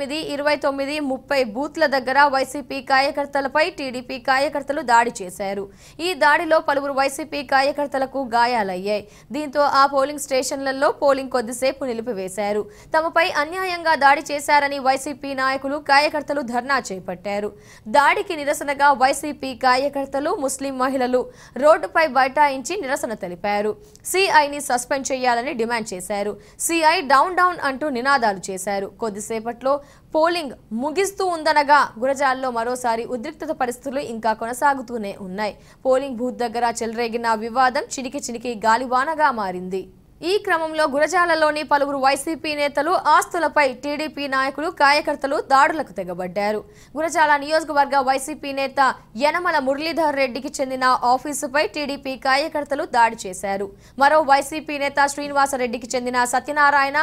తొమ్మిది ఇరవై తొమ్మిది ముప్పై బూత్ల దగ్గర వైసీపీ కార్యకర్తలపై టీడీపీ కార్యకర్తలు దాడి చేశారు. ఈ దాడిలో పలువురు వైసీపీ కార్యకర్తలకు గాయాలయ్యాయి. దీంతో ఆ పోలింగ్ స్టేషన్లలో పోలింగ్ కొద్దిసేపు నిలిపివేశారు. తమపై అన్యాయంగా దాడి చేశారని వైసీపీ నాయకులు కార్యకర్తలు ధర్నా చేపట్టారు. దాడికి నిరసనగా వైసీపీ కార్యకర్తలు ముస్లిం మహిళలు రోడ్డుపై బైఠాయించి నిరసన తెలిపారు. సిఐని సస్పెండ్ చేయాలని డిమాండ్ చేశారు. సిఐ డౌన్ డౌన్ అంటూ నినాదాలు చేశారు. కొద్దిసేపట్లో పోలింగ్ ముగిస్తూ ఉందనగా గురజాల్లో మరోసారి ఉద్రిక్తత పరిస్థితులు ఇంకా కొనసాగుతూనే ఉన్నాయి. పోలింగ్ బూత్ దగ్గర చెలరేగిన వివాదం చినికి చినికి గాలివానగా మారింది. ఈ క్రమంలో గురజాలలోని పలువురు వైసీపీ నేతలు ఆస్తులపై టీడీపీ నాయకులు కార్యకర్తలు దాడులకు తెగబడ్డారు. గురజాల నియోజకవర్గ వైసీపీ నేత యనమల మురళీధర్ రెడ్డికి చెందిన ఆఫీసుపై టీడీపీ కార్యకర్తలు దాడి చేశారు. మరో వైసీపీ నేత శ్రీనివాసరెడ్డికి చెందిన సత్యనారాయణ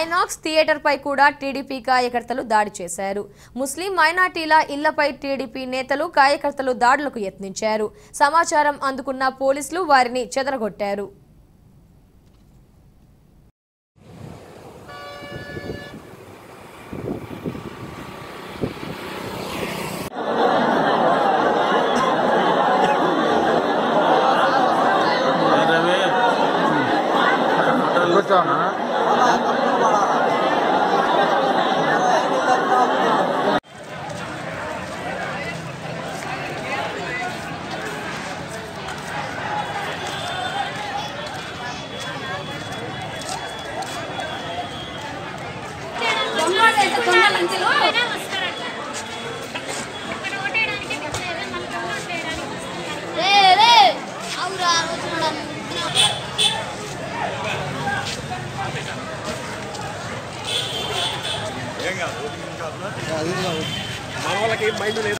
ఐనాక్స్ థియేటర్పై కూడా టీడీపీ కార్యకర్తలు దాడి చేశారు. ముస్లిం మైనార్టీల ఇళ్ళపై టీడీపీ నేతలు కార్యకర్తలు దాడులకు యత్నించారు. సమాచారం అందుకున్న పోలీసులు వారిని చెదరగొట్టారు. Jangan, jangan. Mana lagi main tu ni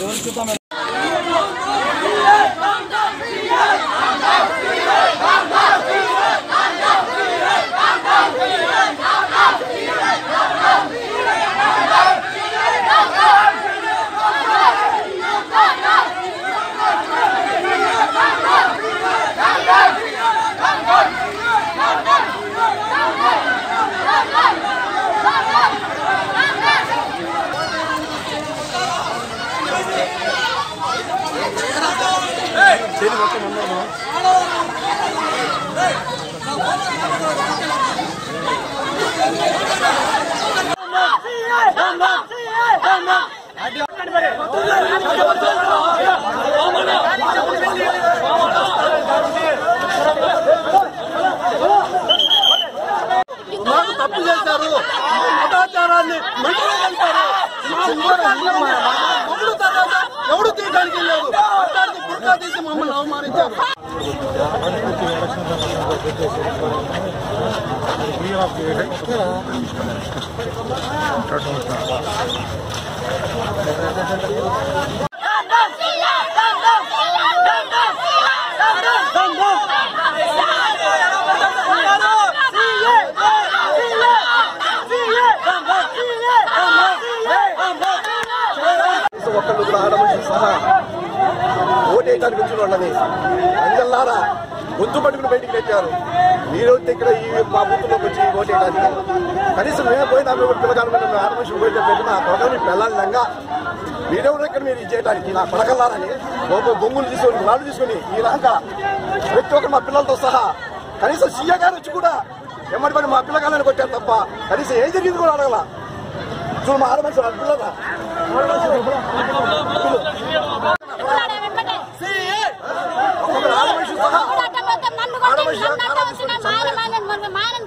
Lalu, 面 చేతి మొత్తం మాకు తప్పు చేశారు. మతాచారాన్ని మంటలో కలిపారు మా ఊరు తర్వాత ఎవడు తీయడానికి లేదు అట్లాంటి బుర్కా తీసి మమ్మల్ని అవమానించారు ఒక్కళ్ళు కూడా ఆడమనిషి సహా ఓటేయడానికి వచ్చిన వాళ్ళని అంగల్లారా గొంతు పట్టుకుని బయటికి పెట్టారు మీరు ఇక్కడ ఈ మా బూత్లోకి వచ్చి ఓటేయడానికి కనీసం మేము పోయినా మేము పిల్లగాని ఆడమనిషి పోయితే పెట్టిన తొడని పిల్లలంగా మీరెవరు ఇక్కడ మీరు చేయడానికి నా పడకల్లారని ఒక బొంగులు తీసుకొని నాడు తీసుకొని ఇలాగా ప్రతి ఒక్కరు మా పిల్లలతో సహా కనీసం సీఏ గారు వచ్చి కూడా ఎమ్మటి పని మా పిల్లగాలని కొట్టారు తప్ప కనీసం ఏం జరిగింది కూడా అడగల. చూడు మా ఆడమనిషి వాళ్ళ ఒక ఆడమనిషి సహా నన్ను కొట్టి నన్ను అడ్డం వచ్చిన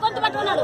గొంతు పట్టుకున్నాడు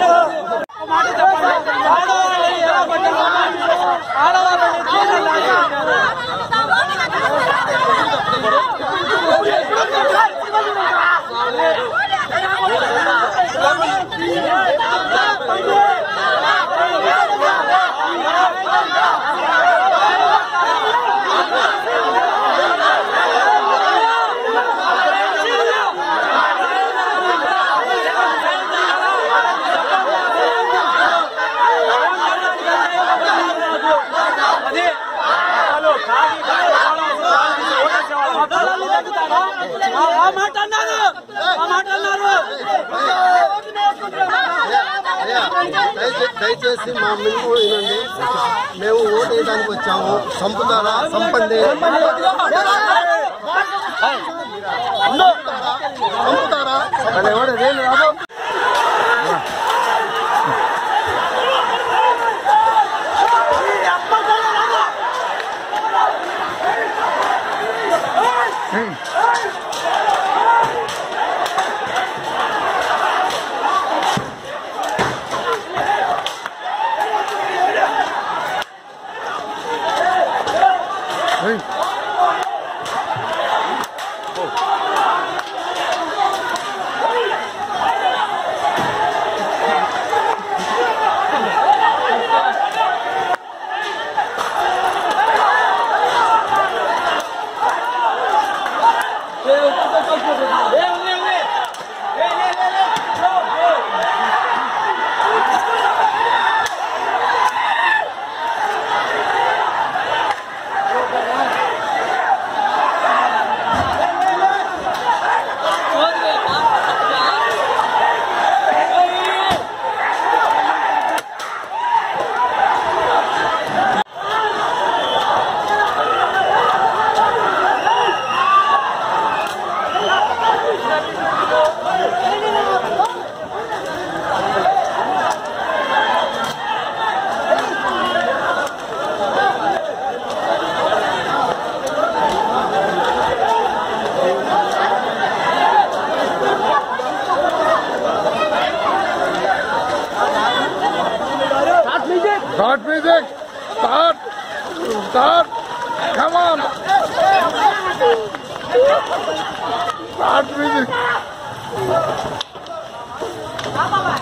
మాట అన్నారు ఆ మాట అన్నారు దయచే- దయచేసి మా మేము వినండి మేము ఓటు వేయడానికి వచ్చాము. సంపుతారా? సంపండి. సంపుతారా? ఎవడు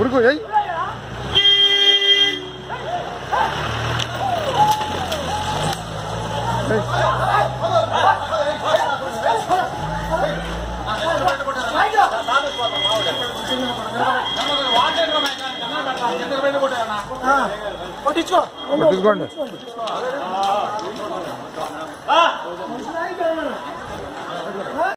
ఉరుకు ఏయ్ కొట్టించుకో తీసుకోండి